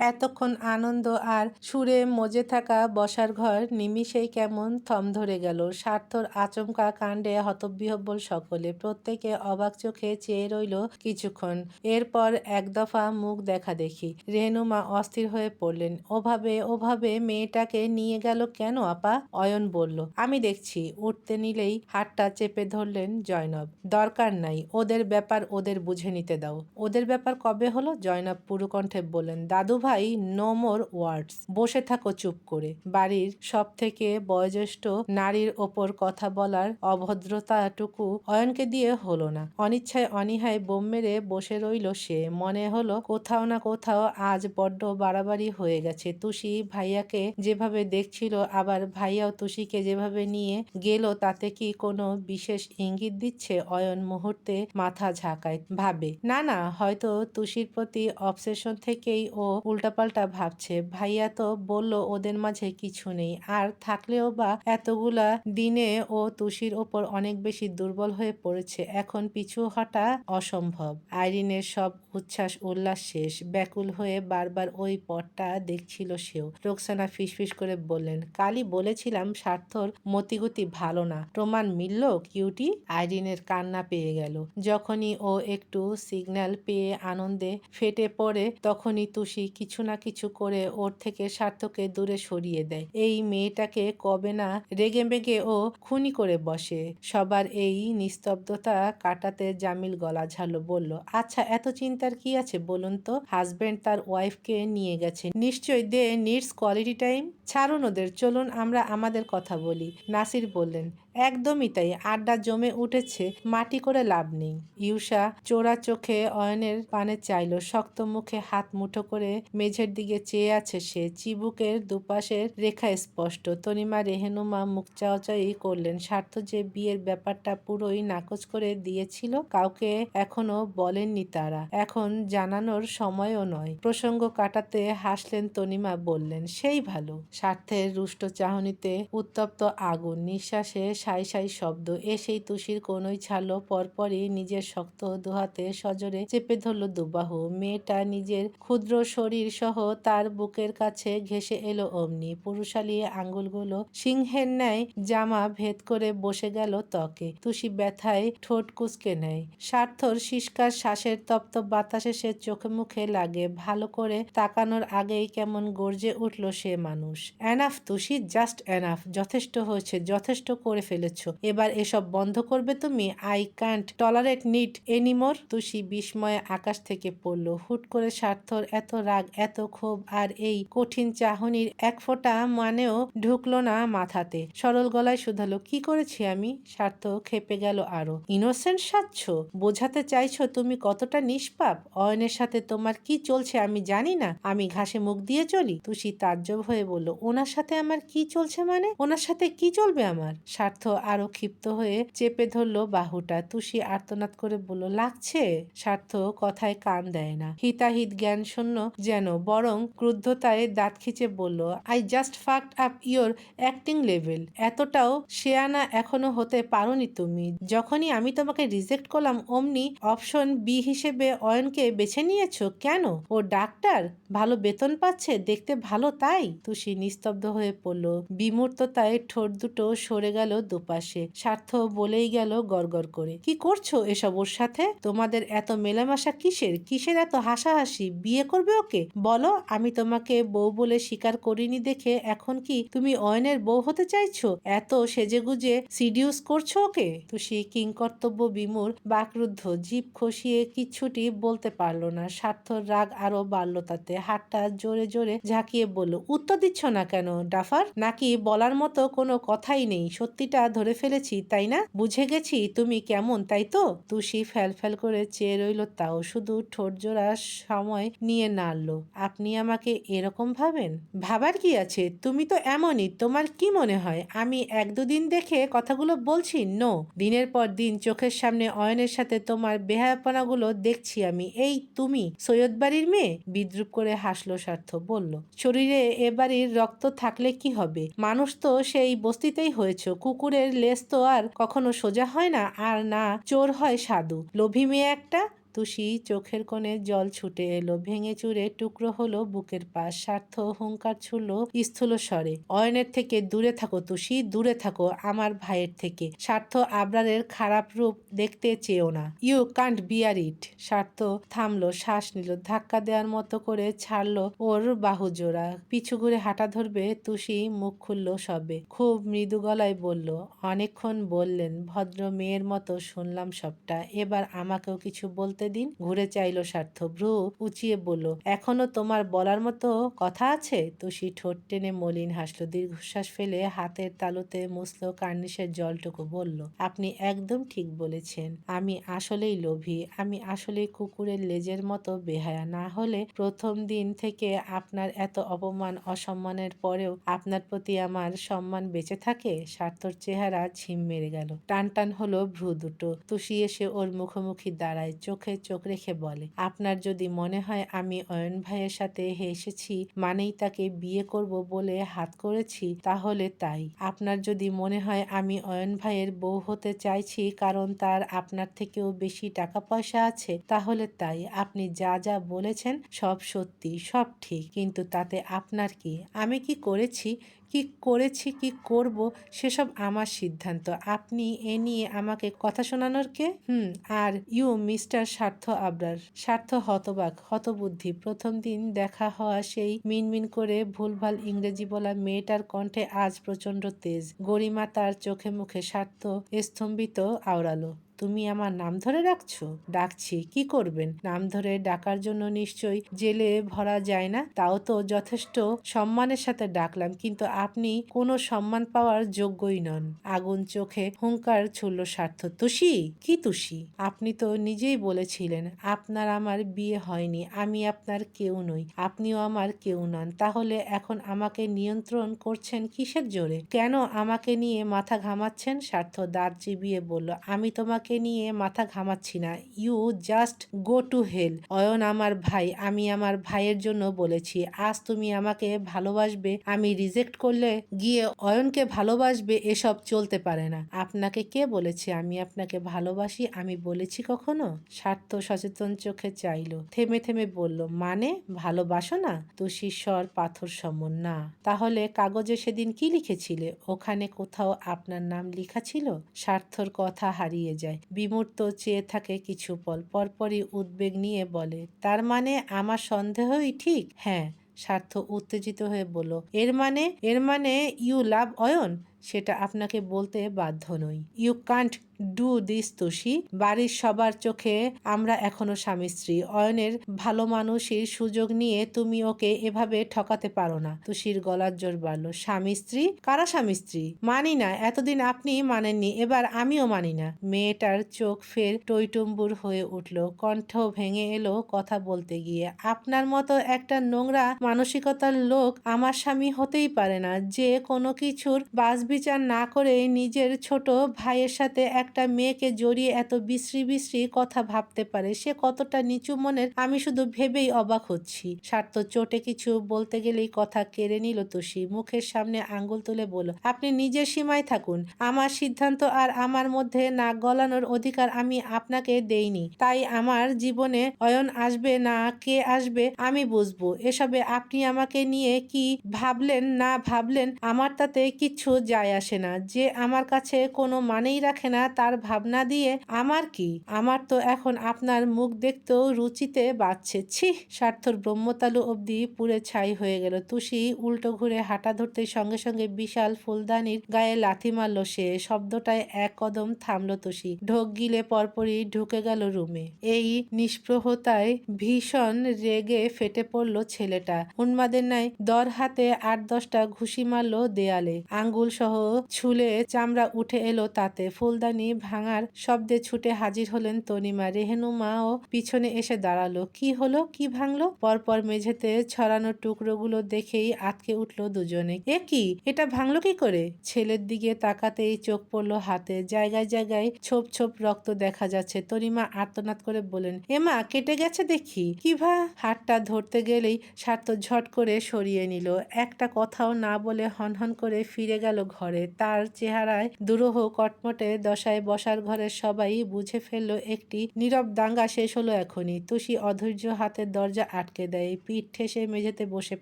এতক্ষণ আনন্দ আর সুরে মজে থাকা বসার ঘর নিমিষেই কেমন থম ধরে গেল। স্বার্থর আচমকা কাণ্ডে হতবিহব্বল সকলে, প্রত্যেকে অবাক চোখে চেয়ে রইল কিছুক্ষণ। এরপর এক দফা মুখ দেখা দেখি। রেনুমা অস্থির হয়ে পড়লেন। ওভাবে ওভাবে মেয়েটাকে নিয়ে গেল কেন আপা? অয়ন বলল। আমি দেখছি, উঠতে নিলেই হাতটা চেপে ধরলেন জয়নব। দরকার নাই, ওদের ব্যাপার ওদের বুঝে নিতে দাও। ওদের ব্যাপার কবে হলো? জয়নব পুরুকণ্ঠে বললেন। দাদু ভাই নো মোর ওয়ার্ডস বসে থাকো চুপ করে। বাড়ির সব থেকে বয়োজ্যেষ্ঠ নারীর ওপর কথা বলার অভদ্রতাটুকু অয়নকে দিয়ে হলো না। অনিচ্ছায় অনীহায় বোম মেরে বসে রইল সে। মনে হলো কোথাও না কোথাও আজ বড্ড বাড়াবাড়ি হয়ে গেছে। তুষি ভাইয়াকে যেভাবে দেখছিল, আবার ভাইয়াও তুষিকে যেভাবে নিয়ে গেল, তাতে কি কোনো বিশেষ ইঙ্গিত দিচ্ছে অয়ন মুহূর্তে মাথা ঝাঁকায়। ভাবে, না না, হয়তো তুষির প্রতি অবসেশন থেকেই ও উল্টাপাল্টা ভাবছে। ভাইয়া তো বলল, ওদের মাঝে কিছু নেই। আর থাকলেও বা এতগুলা দিনে ও তুষির ওপর অনেক বেশি দুর্বল হয়ে পড়েছে। এখন পিছু হটা অসম্ভব। আইরিনের সব উচ্ছ্বাস, উল্লাস শেষ। ব্যাকুল হয়ে বারবার ওই পথটা দেখছিল সেও। রোকসানা ফিসফিস করে বললেন, কালই বলেছিলাম স্বার্থর মতিগতি ভালো না। প্রমাণ মিলল, কিউটি? আইরিনের কান্না পেয়ে গেল। যখনই ও একটু সিগন্যাল পেয়ে আনন্দে ফেটে পড়ে, তখনই তুষি কিছু না কিছু করে ওর থেকে স্বার্থকে দূরে সরিয়ে দেয়। এই মেয়েটাকে কবে না রেগে মেগে ও খুনি করে বসে। সবার এই নিস্তব্ধতা কাটাতে জামিল গলা ঝালো, বলল আচ্ছা এত চিন্তার কি আছে বলুন তো? হাজবেন্ড তার ওয়াইফকে নিয়ে গেছে। নিশ্চয়ই দে নিডস কোয়ালিটি টাইম ছাড়ুন ওদের, চলুন আমরা আমাদের কথা বলি। নাসির বললেন একদমই তাই। আড্ডা জমে উঠেছে, মাটি করে লাভ নেই। ইউষা চোরা চোখে অয়নের পানে চাইল, শক্ত মুখে হাত মুঠো করে মেঝের দিকে চেয়ে আছে সে। চিবুকের দুপাশের রেখা স্পষ্ট। তনিমা, রেহেনুমা মুখ চাওয়াচাই করলেন। স্বার্থ যে বিয়ের ব্যাপারটা পুরোই নাকচ করে দিয়েছিল, কাউকে এখনও বলেননি তারা। এখন জানানোর সময়ও নয়। প্রসঙ্গ কাটাতে হাসলেন তনিমা, বললেন, সেই ভালো স্বার্থের রুষ্ট চাহনিতে উত্তপ্ত আগুন, নিঃশ্বাসে সাই সাই শব্দ। এসেই তুষির কোনোই ছাড়লো পরপরই নিজের শক্ত দুহাতে সজোরে চেপে ধরল দুবাহু। মেয়েটা নিজের ক্ষুদ্র শরীর সহ তার বুকের কাছে ঘেসে এলো অমনি। পুরুষালী আঙ্গুলগুলো সিংহের ন্যায় জামা ভেদ করে বসে গেল ত্বকে। তুষি ব্যথায় ঠোঁট কুচকে নেয়। স্বার্থর শিষ্কার শ্বাসের তপ্ত বাতাসে সে চোখে মুখে লাগে। ভালো করে তাকানোর আগেই কেমন গর্জে উঠল সে মানুষ। এনাফ তুষি জাস্ট এনাফ যথেষ্ট হয়েছে, যথেষ্ট করে ফেলেছ। এবার এসব বন্ধ করবে তুমি? I can't tolerate it anymore Tushi বিস্ময়ে আকাশ থেকে পড়ল। হুট করে স্বার্থর এত রাগ, এত ক্ষোভ আর এই কঠিন চাহনির এক ফোঁটা মানেও ঢুকলো না মাথাতে। সরল গলায় শুধালো, কি করেছি আমি? স্বার্থ খেপে গেল আরও ইনোসেন্ট সাচ্ছ? বোঝাতে চাইছো তুমি কতটা নিষ্পাপ? অয়নের সাথে তোমার কি চলছে আমি জানি না। আমি ঘাসে মুখ দিয়ে চলি? তুষি তাজ্জব হয়ে বলল, ওনার সাথে আমার কি চলছে মানে? ওনার সাথে কি চলবে আমার? স্বার্থ আরও ক্ষিপ্ত হয়ে চেপে ধরলো বাহুটা। তুষি আর্তনাদ করে বলল, লাগছে? স্বার্থ কথায় কান দেয় না। হিতাহিত জ্ঞান শূন্য যেন, বরং ক্রুদ্ধতায় দাঁত খিচে বলল I just fucked up your acting level এতটাও শেয়ানা এখনও হতে পারোনি তুমি। যখনই আমি তোমাকে রিজেক্ট করলাম, অমনি অপশন বি হিসেবে অয়নকে বেছে নিয়েছো কেন? ও ডাক্তার? ভালো বেতন পাচ্ছে? দেখতে ভালো তাই? তুষি নিস্তব্ধ হয়ে পড়ল। বিমূর্ততায় ঠোঁট দুটো সরে গেল দুপাশে। স্বার্থ বলেই গেল গড়গড় করে। কি করছ এসব ওর সাথে? তোমাদের এত মেলামেশা কিসের? কিসের এত হাসাহাসি? বিয়ে করবে ওকে? বলো, আমি তোমাকে বউ বলে স্বীকার করিনি দেখে এখন কি তুমি অয়নের বউ হতে চাইছো? এত সেজেগুজে সিডিউস করছ ওকে? তুষি কিংকর্তব্য বিমূর বাকরুদ্ধ জীব খসিয়ে কিচ্ছুটি বলতে পারল না। স্বার্থর রাগ আরও বাড়ল তাতে। হাতটা জোরে জোরে ঝাঁকিয়ে বলল, উত্তর দিচ্ছ না কেন, ডাফার? নাকি বলার মতো কোনো কথাই নেই? সত্যিটা ধরে ফেলেছি, তাই না? বুঝে গেছি তুমি কেমন, তাই তো? তুষি ফ্যাল করে চেয়ে রইল, তাও শুধু ঠোঁট জোড়া সময় নিয়ে নাড়লো। আপনি আমাকে এরকম ভাবেন? ভাবার কি আছে? তুমি তো এমনই, তোমার কি মনে হয়? আমি এক দুদিন দেখে কথাগুলো বলছি, নো। দিনের পর দিন চোখের সামনে অয়নের সাথে তোমার বেহায়াপনাগুলো দেখছি আমি। এই তুমি, সৈয়দ বাড়ির মেয়ে? বিদ্রুপ করে হাসলো স্বার্থ, বলল, শরীরে এ বাড়ির রক্ত থাকলে কি হবে? মানুষ তো সেই বস্তিতেই হয়েছ কুকুরের লেজ তো আর কখনো সোজা হয় না, আর না, চোর হয় সাধু। লোভী মেয়ে একটা তুষি চোখের কোণে জল ছুটে এলো, ভেঙে চুরে টুকরো হলো বুকের পাশ, স্বার্থ হুঙ্কার ছুড়ল স্থূল স্বরে। অয়নের থেকে দূরে থাকো তুষি, দূরে থাকো আমার ভাইয়ের থেকে। স্বার্থ আবরারের খারাপ রূপ দেখতে চেয়েও না। You can't bear it. স্বার্থ থামলো, শ্বাস নিল, ধাক্কা দেওয়ার মতো করে ছাড়লো ওর বাহু জোড়া পিছু ঘুরে হাঁটা ধরবে তুষি, মুখ খুলল সবে। খুব মৃদু গলায় বলল, অনেকক্ষণ বললেন, ভদ্র মেয়ের মতো শুনলাম সবটা। এবার আমাকেও কিছু বলতে দিন ঘুরে চাইলো স্বার্থ ভ্রু উঁচিয়ে বলল, এখনও তোমার বলার মতো কথা আছে? তুষি ঠোঁট টেনে মলিন হাসলো, দীর্ঘশ্বাস ফেলে হাতের তালুতে মুসলো কার্নিশের জলটুকু বলল, আপনি একদম ঠিক বলেছেন, আমি আসলেই লোভী, আমি আসলেই কুকুরের লেজের মতো বেহায়া, না হলে প্রথম দিন থেকে আপনার এত অপমান, অসম্মানের পরেও আপনার প্রতি আমার সম্মান বেঁচে থাকে? স্বার্থর চেহারা ঝিম মেরে গেল টান টান হলো ভ্রু দুটো, তুষি এসে ওর মুখোমুখি দাঁড়ায়, চোখে চোখ রেখে বলে, আপনার যদি মনে হয় আমি অয়ন ভাইয়ের সাথে হেসেছি, মানেই তাকে বিয়ে করব বলে হাত করেছি, তাহলে তাই। আপনার যদি মনে হয় আমি অয়ন ভাইয়ের বউ হতে চাইছি কারণ তার আপনার থেকেও বেশি টাকা পয়সা আছে, তাহলে তাই। আপনি যা যা বলেছেন সব সত্যি, সব ঠিক। কিন্তু তাতে আপনার কি? আমি কি করেছি? কি করেছি, কি করব, সেসব আমার সিদ্ধান্ত। আপনি এ নিয়ে আমাকে কথা শোনানোর কে? হুম, আর ইউ, মিস্টার স্বার্থ আবরার। স্বার্থ হতবাক, হতবুদ্ধি। প্রথম দিন দেখা হওয়া সেই মিনমিন করে ভুলভাল ইংরেজি বলা মেয়েটার কণ্ঠে আজ প্রচণ্ড তেজ। গরিমা তার চোখে মুখে স্বার্থ স্তম্ভিত আওড়ালো। তুমি আমার নাম ধরে রাখছো ডাকছি, কি করবেন? নাম ধরে ডাকার জন্য নিশ্চয়ই জেলে ভরা যায় না? তাও তো যথেষ্ট সম্মানের সাথে ডাকলাম, কিন্তু আপনি কোনো সম্মান পাওয়ার যোগ্যই নন। আগুন চোখে হুঙ্কার ছুড়ল স্বার্থ। তুষি? কি তুষি? আপনি তো নিজেই বলেছিলেন, আপনার আমার বিয়ে হয়নি, আমি আপনার কেউ নই, আপনিও আমার কেউ নন। তাহলে এখন আমাকে নিয়ন্ত্রণ করছেন কিসের জোরে? কেন আমাকে নিয়ে মাথা ঘামাচ্ছেন? স্বার্থ দাঁত চিবিয়ে বলল, আমি তোমাকে নিয়ে মাথা ঘামাচ্ছি না। You just go to hell. Ayon আমার ভাই, আমি আমার ভাইয়ের জন্য বলেছি। আজ তুমি আমাকে ভালোবাসবে, আমি রিজেক্ট করলে গিয়ে অয়নকে ভালোবাসবে, এসব চলতে পারে না। আপনাকে কে বলেছে আমি আপনাকে ভালোবাসি? আমি বলেছি কখনো? স্বার্থ সচেতন চোখে চাইলো। থেমে থেমে বলল মানে? ভালোবাসো না? তুষির স্বর পাথর সমন না। তাহলে কাগজে সেদিন কি লিখেছিলে? ওখানে কোথাও আপনার নাম লেখা ছিল? স্বার্থর কথা হারিয়ে যায়। বিমূর্ত চেয়ে থাকে কিছু পল পরপরই উদ্বেগ নিয়ে বলে, তার মানে আমার সন্দেহই ঠিক? হ্যাঁ স্বার্থ উত্তেজিত হয়ে বলল, এর মানে এর মানে ইউ লাভ অয়ন? সেটা আপনাকে বলতে বাধ্য নই। You can't do this Tushi বাড়ির সবার চোখে আমরা এখনও স্বামী স্ত্রী। অয়নের ভালো মানুষের সুযোগ নিয়ে তুমি ওকে এভাবে ঠকাতে পারো না। তুষির গলার জোর বাড়ল। স্বামী স্ত্রী? কারা স্বামী স্ত্রী? মানি না, এতদিন আপনি মানেননি, এবার আমিও মানি না। মেয়েটার চোখ ফের টইটুম্বুর হয়ে উঠল। কণ্ঠ ভেঙে এলো কথা বলতে গিয়ে। আপনার মতো একটা নোংরা মানসিকতার লোক আমার স্বামী হতেই পারে না। যে কোনো কিছুর বাস বিচার না করে নিজের ছোট ভাইয়ের সাথে একটা মেয়েকে জড়িয়ে এত বিশ্রী বিশ্রী কথা ভাবতে পারে, সে কতটা নিচু মনের আমি শুধু ভেবেই অবাক হচ্ছি। স্বার্থ চোটে কিছু বলতে গেলেই কথা কেড়ে নিল তুষি, মুখের সামনে আঙ্গুল তুলে বলল, আপনি নিজের সীমায় থাকুন, আমার সিদ্ধান্ত আর আমার মধ্যে নাক গলানোর অধিকার আমি আপনাকে দেইনি, তাই আমার জীবনে অয়ন আসবে না কে আসবে আমি বুঝব, এসবে আপনি আমাকে নিয়ে কি ভাবলেন না ভাবলেন আমার তাতে কিচ্ছু যায় আসে না। যে আমার কাছে কোনো মানেই রাখে না, তার ভাবনা দিয়ে আমার কি? আমার তো এখন আপনার মুখ দেখতেও রুচিতে বাড়ছে। ছি স্বার্থর ব্রহ্মতালু অবধি পুরে ছাই হয়ে গেল। তুষি উল্টো ঘুরে হাঁটা ধরতে সঙ্গে সঙ্গে বিশাল ফুলদানির গায়ে লাথি মারল সে। শব্দটায় এক কদম থামলো তুষি। ঢোক গিলে পরপরই ঢুকে গেল রুমে। এই নিষ্প্রহতায় ভীষণ রেগে ফেটে পড়ল ছেলেটা। উন্মাদের ন্যায় দর হাতে আট দশটা ঘুষি মারল দেয়ালে। আঙ্গুল সহ ছুলে চামড়া উঠে এলো তাতে। ফুলদানি ভাঙার শব্দে ছুটে হাজির হলেন তনিমা। রেহেনুমাও পিছনে এসে দাঁড়াল। কি হলো? কি ভাঙলো? পরপর মেঝেতে ছড়ানো টুকরোগুলো দেখেই আটকে উঠল দুজনে। এ কি? এটা ভাঙলো কি করে? ছেলের দিকে তাকাতেই চোখ পড়ল হাতে। জায়গায় জায়গায় ছোপ ছোপ রক্ত দেখা যাচ্ছে। তনিমা আর্তনাদ করে বলেন এমা কেটে গেছে দেখি। কিভা হাতটা ধরতে গেলেই স্বার্থ ঝট করে সরিয়ে নিল। একটা কথাও না বলে হনহন করে ফিরে গেল ঘর। তার চেহারায় দুরূহ কটমটে দশায় বসার ঘরের সবাই বুঝে ফেলল, একটি নীরব দাঙ্গা শেষ হলো এখনই। তুষি অধৈর্য হাতের দরজা আটকে দেয়। পিঠ ঠেসে মেঝেতে বসে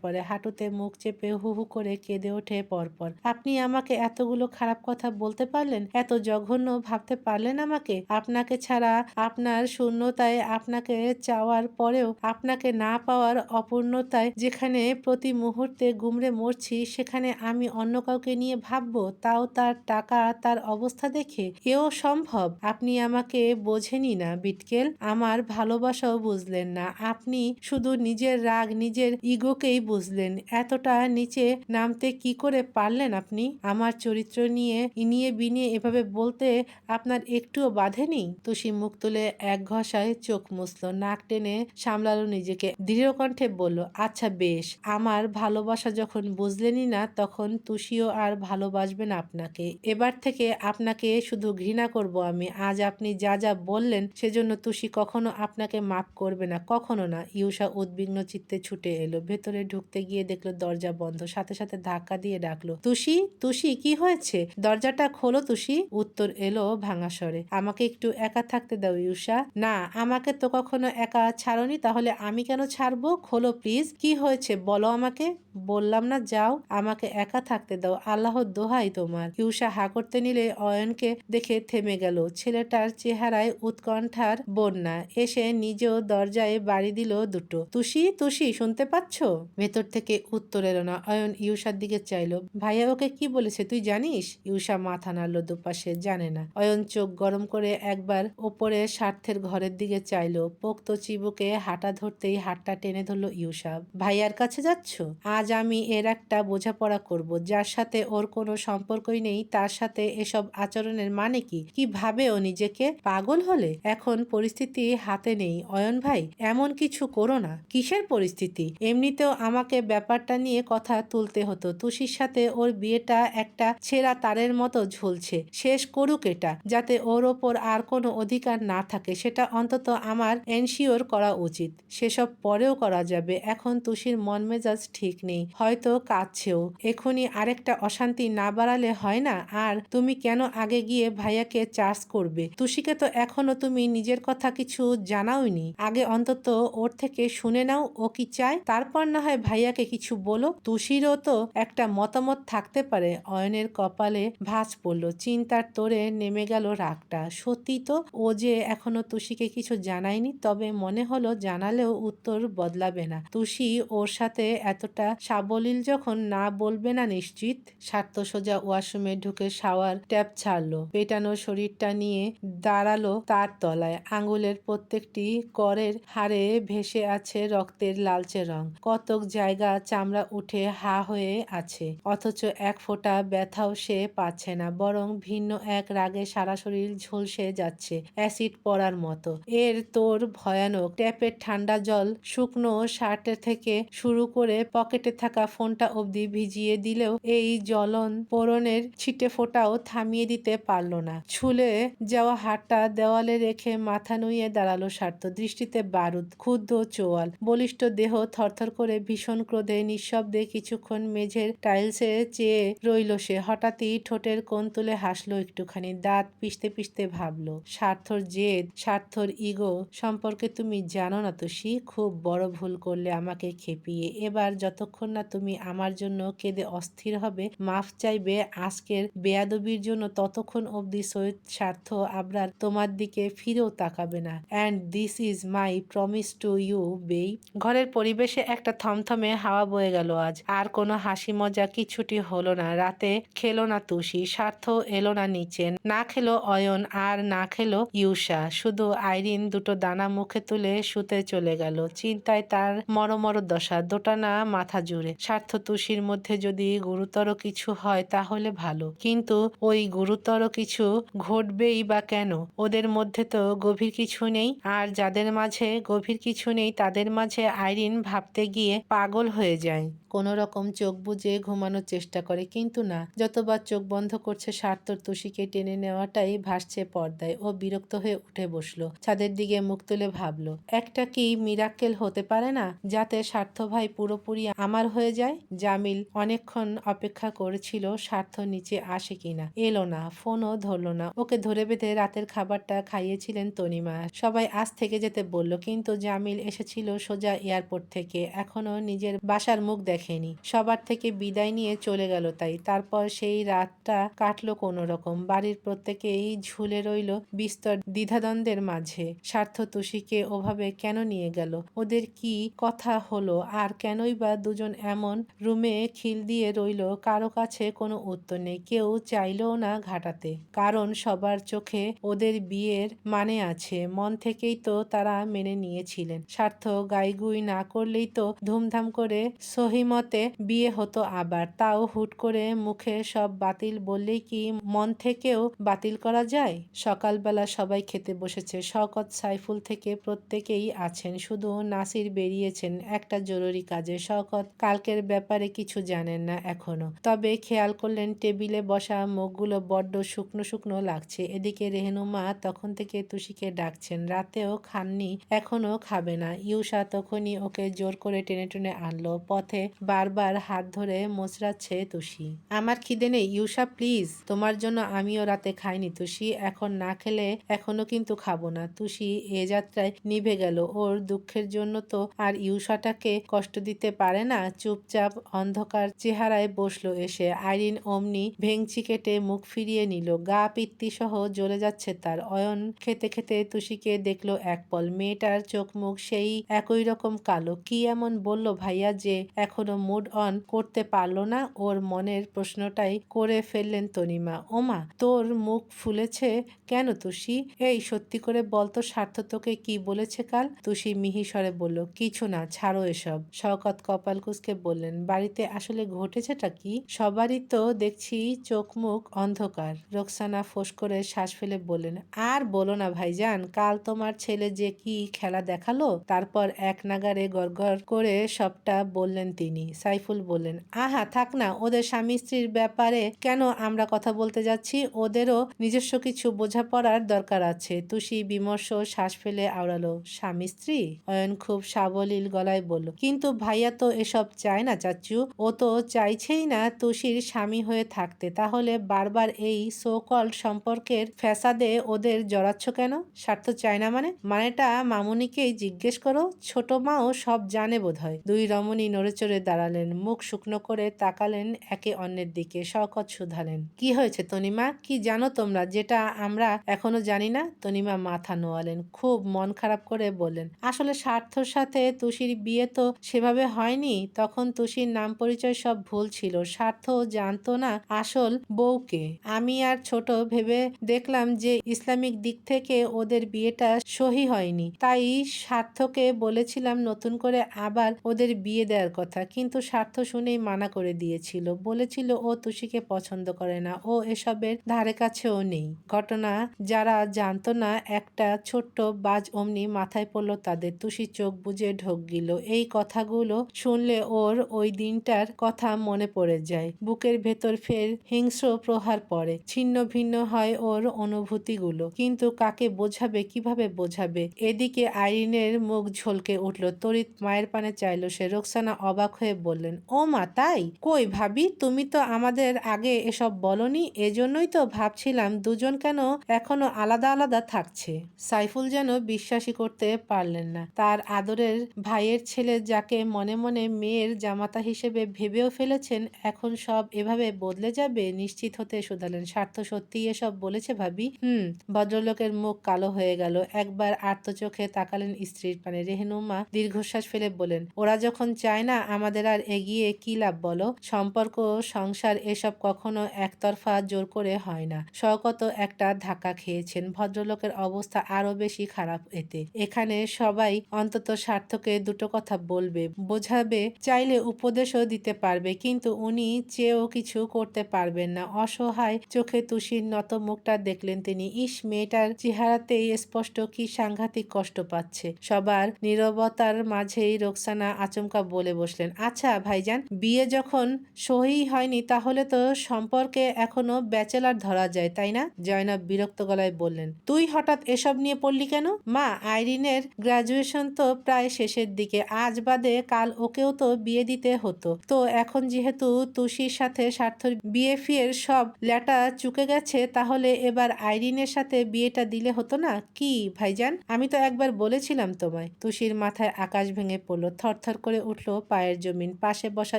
পড়ে। হাঁটুতে মুখ চেপে হু হু করে কেঁদে ওঠে পরপর। আপনি আমাকে এতগুলো খারাপ কথা বলতে পারলেন? এত জঘন্য ভাবতে পারলেন আমাকে? আপনাকে ছাড়া আপনার শূন্যতায় আপনাকে চাওয়ার পরেও আপনাকে না পাওয়ার অপূর্ণতায় যেখানে প্রতি মুহূর্তে গুমড়ে মরছি, সেখানে আমি অন্য কাউকে নিয়ে ভাববো তাও তার টাকা, তার অবস্থা দেখে এও সম্ভব। আপনি আমাকে বোঝেনি না, বিটকেল। আমার ভালোবাসাও বুঝলেন না। আপনি শুধু নিজের রাগ, নিজের ইগোকেই বুঝলেন। এতটা নিচে নামতে কি করে পারলেন আপনি? আমার চরিত্র নিয়ে ইনিয়ে বিনিয়ে এভাবে বলতে আপনার একটুও বাধেনি তুষি মুখ তুলে এক ঘষায় চোখ মুছল, নাক টেনে সামলালো নিজেকে। দৃঢ় কণ্ঠে বলল আচ্ছা বেশ। আমার ভালোবাসা যখন বুঝলেনই না, তখন তুষিও আর ভালোবাসবেন আপনাকে। এবার থেকে আপনাকে শুধু ঘৃণা করব আমি। আজ আপনি যা যা বললেন সেজন্য তুষি কখনো আপনাকে মাফ করবে না, কখনো না। ইউষা উদ্বিগ্ন চিত্তে ছুটে এলো। ভেতরে ঢুকতে গিয়ে দেখল দরজা বন্ধ। সাথে সাথে ধাক্কা দিয়ে ডাকলো, তুষি তুষি, কি হয়েছে? দরজাটা খোলো তুষি। উত্তর এলো ভাঙা স্বরে, আমাকে একটু একা থাকতে দাও ইউষা। না, আমাকে তো কখনো একা ছাড়নি, তাহলে আমি কেন ছাড়বো? খোলো প্লিজ। কি হয়েছে? বলো আমাকে। বললাম না, যাও, আমাকে একা থাকতে দাও, আল্লাহর দোহাই তোমার। ইউষা হা করতে নিলে অয়নকে দেখে থেমে গেল। ছেলেটার চেহারায় উৎকণ্ঠার বন্যা। এসে নিজেও দরজায় বাড়ি দিল দুটো। তুষি তুষি, শুনতে পাচ্ছ? ভেতর থেকে উত্তর এলো না। অয়ন ইউষার দিকে চাইলো, ভাইয়া, ওকে কি বলেছে তুই জানিস? ইউষা মাথা নাড়লো দুপাশে, জানে না। অয়ন চোখ গরম করে একবার ওপরে স্বার্থের ঘরের দিকে চাইলো। পোক্ত চিবুকে হাঁটা ধরতেই হাতটা টেনে ধরলো ইউষা ভাইয়ার কাছে যাচ্ছ? আজ আমি এর একটা বোঝাপড়া করব, যার সাথে ওর কোনো সম্পর্কই নেই, তার সাথে এসব আচরণের মানে কি? কি ভাবে ও নিজেকে পাগল হলে? এখন পরিস্থিতি হাতে নেই, অয়ন ভাই, এমন কিছু করো না। কিসের পরিস্থিতি? এমনিতেও আমাকে ব্যাপারটা নিয়ে কথা তুলতে হতো। তুষির সাথে ওর বিয়েটা একটা ছেঁড়া তারের মতো ঝুলছে। শেষ করুক এটা, যাতে ওর ওপর আর কোনো অধিকার না থাকে। সেটা অন্তত আমার এনশিওর করা উচিত। সেসব পরেও করা যাবে। এখন তুষির মন মেজাজ ঠিক নেই হয়তো কাঁদছেও। এখনই আরেকটা অশান্তি না বাড়ালে হয় না? আর তুমি কেন আগে গিয়ে ভাইয়াকে চার্জ করবে? তুষিকে তো এখনও তুমি নিজের কথা কিছু জানাওনি। আগে অন্তত ওর থেকে শুনে নাও, ও কি চায়? তারপর না হয় ভাইয়াকে কিছু বলো। তুষিরও তো একটা মতামত থাকতে পারে। অয়নের কপালে ভাঁজ পড়ল। চিন্তার তোরে নেমে গেল রাগটা। সত্যি তো ও যে এখনও তুষিকে কিছু জানায়নি, তবে মনে হলো জানালেও উত্তর বদলাবে না। তুষি ওর সাথে এতটা সাবলীল যখন না বলবে না নিশ্চিত, স্বার্থ সোজা ওয়াশরুমে ঢুকে শাওয়ার ট্যাপ ছাড়লো। পেটানো শরীরটা নিয়ে দাঁড়াল তার তলায়। আঙ্গুলের প্রত্যেকটি করের হাড়ে ভেসে আছে রক্তের লালচে রং। কতক জায়গা চামড়া উঠে হা হয়ে আছে। অথচ এক ফোঁটা ব্যথাও সে পাচ্ছে না, বরং ভিন্ন এক রাগে সারা শরীর ঝলসে যাচ্ছে অ্যাসিড পড়ার মতো। এর তোর ভয়ানক ট্যাপের ঠান্ডা জল শুকনো শার্টের থেকে শুরু করে পকেটে থাকা ফোনটা অবধি ভিজিয়ে দিলেও এই জ্বলন পোড়নের ছিটে ফোটাও থামিয়ে দিতে পারল না। ছুলে যাওয়া হাতটা দেওয়ালে রেখে মাথা নুইয়ে দাঁড়াল স্বার্থ দৃষ্টিতে বারুদ ক্ষুদ্র চোয়াল, বলিষ্ঠ দেহ থরথর করে ভীষণ ক্রোধে নিঃশব্দে কিছুক্ষণ মেঝের টাইলসে চেয়ে রইল সে। হঠাৎই ঠোঁটের কোণ তুলে হাসলো একটুখানি, দাঁত পিষতে পিষতে ভাবলো, স্বার্থর জেদ, স্বার্থর ইগো সম্পর্কে তুমি জানো না তুষি খুব বড় ভুল করলে আমাকে খেপিয়ে। এবার যতক্ষণ না তুমি আমার জন্য কেঁদে অস্থির হবে, মাফ চাইবে আজকের বেয়াদবির জন্য ততক্ষণ অবধি সৈয়দ স্বার্থ আবরার তোমার দিকে ফিরেও তাকাবে না। And this is my promise to you বেই ঘরের পরিবেশে একটা থমথমে হাওয়া বয়ে গেল আজ। আর কোনো হাসি মজা কিছুটি হলো না। রাতে খেলো না তুষি, স্বার্থ এলো না নিচে। না খেলো অয়ন, আর না খেলো ইউষা। শুধু আইরিন দুটো দানা মুখে তুলে শুতে চলে গেল। চিন্তায় তার মরমর দশা। দোটানা মাথা জুড়ে স্বার্থ তুষির মধ্যে যদি গুরুতর কিছু হয় তাহলে ভালো। কিন্তু ওই গুরুতর কিছু ঘটবেই বা কেন? ওদের মধ্যে তো গভীর কিছু নেই। আর যাদের মাঝে গভীর কিছু নেই, তাদের মাঝে আইরিন ভাবতে গিয়ে পাগল হয়ে যায়। কোনো রকম চোখ বুজে ঘুমানোর চেষ্টা করে, কিন্তু না। যতবার চোখ বন্ধ করছে স্বার্থর তুষিকে টেনে নেওয়াটাই ভাসছে পর্দায় ও বিরক্ত হয়ে উঠে বসল। ছাদের দিকে মুখ তুলে ভাবলো, একটা কি মিরাক্কেল হতে পারে না? যাতে স্বার্থ ভাই পুরোপুরি আমার আমার হয়ে যায়? জামিল অনেকক্ষণ অপেক্ষা করেছিল, স্বার্থ নিচে আসে কিনা। এলো না, ফোনও ধরলো না। ওকে ধরে বেঁধে রাতের খাবারটা খাইয়েছিলেন তনিমা। সবাই আজ থেকে যেতে বলল, কিন্তু জামিল এসেছিল সোজা এয়ারপোর্ট থেকে। এখনও নিজের বাসার মুখ দেখেনি। সবার থেকে বিদায় নিয়ে চলে গেল তাই। তারপর সেই রাতটা কাটলো কোনো রকম বাড়ির প্রত্যেকেই ঝুলে রইল বিস্তর দ্বিধাদ্বন্দ্বের মাঝে। স্বার্থ তুষিকে ওভাবে কেন নিয়ে গেল? ওদের কি কথা হলো? আর কেনই বা দুজন এমন রুমে খিল দিয়ে রইল, কারও কাছে কোনো উত্তর নেই, কেউ চাইলেও না ঘাটাতে। কারণ সবার চোখে ওদের বিয়ের মানে আছে, মন থেকেই তো তারা মেনে নিয়েছিলেন। স্বার্থ গাইগুই না করলেই তো ধুমধাম করে সহিমতে বিয়ে হতো আবার। তাও হুট করে মুখে সব বাতিল বললেই কি মন থেকেও বাতিল করা যায়? সকালবেলা সবাই খেতে বসেছে শকত সাইফুল থেকে প্রত্যেকেই আছেন, শুধু নাসির বেরিয়েছেন একটা জরুরি কাজে। শকত কালকের ব্যাপারে কিছু জানেন না এখনও। তবে খেয়াল করলেন টেবিলে বসা মুখগুলো বড্ড শুকনো শুকনো লাগছে। এদিকে রেহনুমা তখন থেকে তুষিকে ডাকছেন, রাতেও খাননি, এখনও খাবে না। ইউষা তখনই ওকে জোর করে টেনে টেনে আনলো। পথে বারবার হাত ধরে মোচড়াচ্ছে তুষি। আমার খিদে নেই, ইউষা, প্লিজ। তোমার জন্য আমিও রাতে খাইনি তুষি। এখন না খেলে এখনও কিন্তু খাব না। তুষি এ যাত্রায় নিভে গেল। ওর দুঃখের জন্য তো আর ইউষাটাকে কষ্ট দিতে পারে না। চুপচাপ অন্ধকার চেহারায় বসল এসে। আইরিন অমনি ভেংচি কেটে মুখ ফিরিয়ে নিল। গা পিত্তি সহ জ্বলে যাচ্ছে তার। অয়ন খেতে খেতে তুষিকে দেখল এক পল। মেয়েটার চোখ মুখ সেই একই রকম কালো। কি এমন বলল ভাইয়া যে এখনও মুড অন করতে পারল না? ওর মনের প্রশ্নটাই করে ফেললেন তনিমা। ওমা, তোর মুখ ফুলেছে কেন তুষি? এই সত্যি করে বলতো স্বার্থ তোকে কি বলেছে কাল? তুষি মিহিস্বরে বলল, কিছু না, ছাড়ো এসব। শওকত কপাল কুসকে বললেন, বাড়িতে আসলে ঘটেছেটা কি? সবারই তো দেখছি চোখ মুখ অন্ধকার। রোকসানা ফোঁস করে শ্বাস ফেলে বললেন, আর বলো না ভাইজান, কাল তোমার ছেলে যে কি খেলা দেখাল? তারপর এক নাগারে গড়গড় করে সবটা বললেন তিনি। সাইফুল বললেন, আহা, থাক না, ওদের স্বামী স্ত্রীর ব্যাপারে কেন আমরা কথা বলতে যাচ্ছি? ওদেরও নিজস্ব কিছু বোঝাপড়ার দরকার আছে। তুষি বিমর্ষ শ্বাস ফেলে আওড়ালো, স্বামী স্ত্রী? অয়ন খুব সাবলীল গলায় বলল, কিন্তু ভাইয়া তো এসব চায় না চাচু। ও তো চাইছেই না তুষির স্বামী হয়ে থাকতে। তাহলে বারবার এই সোকল সম্পর্কের ফ্যাসাদে ওদের জড়াচ্ছ কেন? স্বার্থ চায় না মানে? মানেটা মামুনিকেই জিজ্ঞেস করো। ছোট মাও সব জানে বোধহয়। দুই রমণী নড়েচড়ে দাঁড়ালেন। মুখ শুকনো করে তাকালেন একে অন্যের দিকে। শকত শুধালেন। কি হয়েছে তনিমা? কি জানো তোমরা? যেটা আমরা এখনও জানি না? তনিমা মাথা নোয়ালেন। খুব মন খারাপ করে বললেন, আসলে স্বার্থর সাথে তুষির বিয়ে তো সেভাবে হয়নি। তখন তুষির নাম পরিচয় সব ভুল ছিল। স্বার্থ জানতো না আসল বউকে। আমি আর ছোট ভেবে দেখলাম যে ইসলামিক দিক থেকে ওদের বিয়েটা সহি হয়নি। তাই স্বার্থকে বলেছিলাম নতুন করে আবার ওদের বিয়ে দেওয়ার কথা। কিন্তু স্বার্থ শুনেই মানা করে দিয়েছিল। বলেছিল, ও তুষিকে পছন্দ করে না। ও এসবের ধারে কাছেও নেই। ঘটনা যারা জানতো না একটা ছোট্ট বাজ অমনি মাথায় পড়ল তাদের। তুষি চোখ বুজে ঢোক গিল। এই কথাগুলো শুনলে ওর ওই দিনটার কথা মনে পড়ে যায়। বুকের ভেতর ফের হিংস্র প্রহার পড়ে। ছিন্ন ভিন্ন হয় ওর অনুভূতিগুলো। কিন্তু কাকে বোঝাবে, কীভাবে বোঝাবে? এদিকে আইরিনের মুখ ঝলকে উঠল। তড়িৎ মায়ের পানে চাইল সে। রোকসানা অবাক হয়ে বললেন, ও মা, তাই? কই ভাবি, তুমি তো আমাদের আগে এসব বলনি। এজন্যই তো ভাবছিলাম দুজন কেন এখনও আলাদা আলাদা থাকছে। সাইফুল যেন বিশ্বাসই করতে পারলেন না। তার আদরের ভাইয়ের ছেলে যাকে মনে মনে মেয়ের জামাতা হিসেবে ভেবেও ফেলেছেন, এখন সব এভাবে বদলে যাবে, নিশ্চিত হতে শুধালেন স্বার্থ সত্যি এসব বলেছে ভাবি। হুম, ভদ্রলোকের মুখ কালো হয়ে গেল। একবার আর্ত চোখে তাকালেন স্ত্রীর পানে। রেহনুমা দীর্ঘশ্বাস ফেলে বলেন ওরা যখন চায় না আমাদের আর এগিয়ে কি লাভ বলো? সম্পর্ক, সংসার এসব কখনো একতরফা জোর করে হয় না। শওকত একটা ধাক্কা খেয়েছেন। ভদ্রলোকের অবস্থা আরও বেশি খারাপ এতে। এখানে সবাই অন্তত স্বার্থকে দুটো কথা বলবে, বোঝাবে চাইলে উপদেশও দিতে পারবে, কিন্তু উনি চেয়েও কিছু করতে পারবেন না। অসহায় চোখে তুষির নত মুখটা দেখলেন তিনি। ইস, মেয়েটার চেহারাতেই স্পষ্ট কি সাংঘাতিক কষ্ট পাচ্ছে। সবার নীরবতার মাঝেই রোকসানা আচমকা বলে বসলেন আচ্ছা ভাইজান, বিয়ে যখন সহি হয়নি, তাহলে তো সম্পর্কে এখনও ব্যাচেলার ধরা যায়, তাই না? জয়নব বিরক্ত গলায় বললেন, তুই হঠাৎ এসব নিয়ে পড়লি কেন? মা, আইরিনের গ্রাজুয়েশন তো প্রায় শেষের দিকে, আজ বাদে কাল ওকেও তো বিয়ে দিতে হতো। তো এখন যেহেতু তুষির সাথে স্বার্থর বিয়ে ফিয়ের সব ল্যাটা চুকে গেছে, তাহলে এবার আইরিনের সাথে বিয়েটা দিলে হতো না? কি, ভাইজান? আমি তো একবার বলেছিলাম তোমায়। তুষির মাথায় আকাশ ভেঙে পড়ল, থরথর করে উঠল পায়ের জমিন। পাশে বসা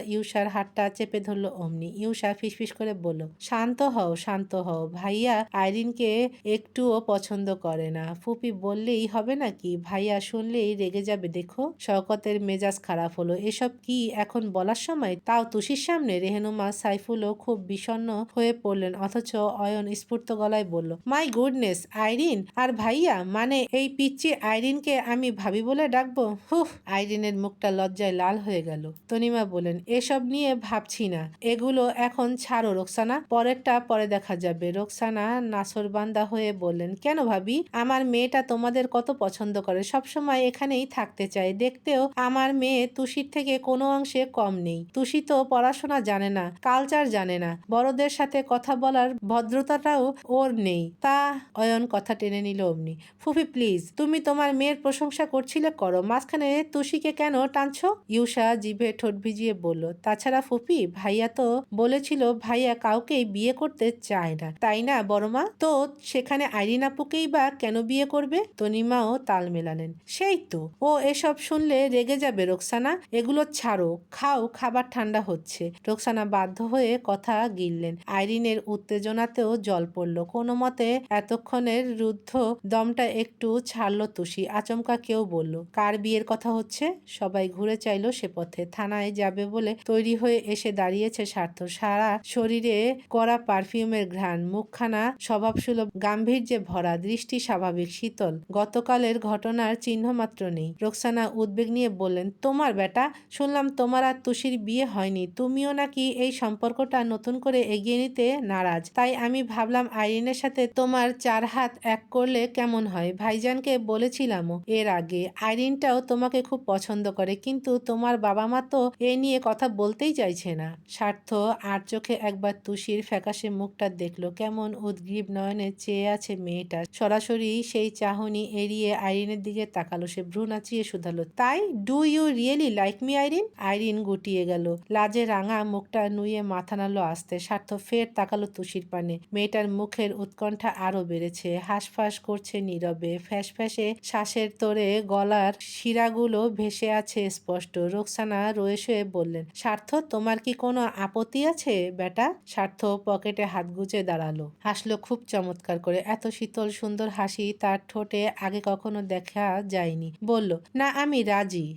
ইউষার হাতটা চেপে ধরলো অমনি। ইউষা ফিসফিস করে বলল, শান্ত হও শান্ত হও। ভাইয়া আইরিনকে একটুও পছন্দ করে না। ফুপি বললেই হবে নাকি? ভাইয়া শুনলেই রেগে যাবে, দেখো। শওকতের মেজাজ খারাপ হলো। এসব কি এখন বলার সময়? তাও তুষির সামনে রেহেনুমা সাইফুলও খুব বিষণ্ণ হয়ে পড়লেন, অথচ অয়ন স্ফূর্ত গলায় বলল, মাই গুডনেস, আইরিন! আর ভাইয়া মানে এই পিচ্চি আইরিনকে আমি ভাবি বলে ডাকবো? হুফ, আইরিনের মুখটা লজ্জায় লাল হয়ে গেল। তনিমা বলেন এসব নিয়ে ভাবছি না। এগুলো এখন ছাড়ো রোকসানা, পরেরটা পরে দেখা যাবে। রোকসানা নাসরবান্দা হয়ে বললেন, কেন ভাবি? আমার মেয়েটা তোমাদের কত পছন্দ করে। সবসময় এখানেই থাকতে চায়। দেখতেও আমার মেয়ে তুষির থেকে কোনো অংশে কম নেই। তুষি তো পড়াশোনা জানে না কালচার জানে না। বড়দের সাথে কথা বলার ভদ্রতাটাও ওর নেই। তা অয়ন কথা টেনে নিল অমনি। ফুফি প্লিজ তুমি তোমার মেয়ের প্রশংসা করছিলে করো। মাঝখানে তুষিকে কেন টানছো? ইউষা জিভে ঠোঁট ভিজিয়ে বলল, তাছাড়া ফুফি, ভাইয়া তো বলেছিল ভাইয়া কাউকেই বিয়ে করতে চায় না। তাই না বড়মা তো সেখানে আইরিন আপুকেই বা কেন বিয়ে করবে? তনিমাও তাল মেলালেন। সেই তো, ও এসব শুনলে রেগে যাবে রোকসানা। এগুলো ছাড়ো, খাও, খাবার ঠান্ডা হচ্ছে। রোকসানা বাধ্য হয়ে কথা গিললেন। আইরিনের উত্তেজনাতেও জল পড়ল। কোনো মতে এতক্ষণের রুদ্ধ দমটা একটু ছাড়লো তুষি। আচমকা কেউ বলল, কার বিয়ের কথা হচ্ছে? সবাই ঘুরে চাইলো সে পথে। থানায় যাবে বলে তৈরি হয়ে এসে দাঁড়িয়েছে স্বার্থ। সারা শরীরে কড়া পারফিউমের ঘ্রাণ। মুখখানা স্বভাবসুলভ। গাম্ভীর্যে ভরা। দৃষ্টি স্বাভাবিক, শীতল। গতকালের ঘটনার চিহ্ন মাত্র নেই। রোকসানা উদ্বেগ নিয়ে বললেন, তোমার বেটা শুনলাম তোমার আর তুষির বিয়ে হয়নি। তুমিও নাকি এই সম্পর্কটা নতুন করে এগিয়ে নিতে নারাজ। তাই আমি ভাবলাম আইরিনের সাথে তোমার চার হাত এক করলে কেমন হয়? ভাইজানকে বলেছিলামও এর আগে। আইরিনটাও তোমাকে খুব পছন্দ করে, কিন্তু তোমার বাবা মা তো এ নিয়ে কথা বলতেই চাইছে না। স্বার্থ আর চোখে একবার তুষির ফ্যাকাশে মুখটা দেখল। কেমন উদ্গ্রীব নয়নে চেয়ে আছে মেয়েটা। সরাসরি সেই চাহনি এড়িয়ে আইরিনের দিকে তাকালো। সে ভ্রু নাচিয়ে শুধালো, তাই? Do you really like me Irene Irene গুটিয়ে গেল। লাজে রাঙা মুখটা নুয়ে মাথা নাড়লো আসতে। স্বার্থ ফের তাকালো তুষির পানে। মেয়েটার মুখের উৎকণ্ঠা আরও বেড়েছে। হাঁসফাঁস করছে নীরবে। ফ্যাস ফ্যাসে শ্বাসের তোরে গলার শিরাগুলো ভেসে আছে স্পষ্ট। রোকসানা রয়ে শুয়ে বললেন, স্বার্থ, তোমার কি কোনো আপত্তি আছে বেটা স্বার্থ পকেটে হাত গুজে দাঁড়াল। হাসলো খুব চমৎকার করে। এত শীতল সুন্দর হাসি তার ঠোঁটে আগে কখনো দেখা যায়নি। বলল, না, আমি রাজি।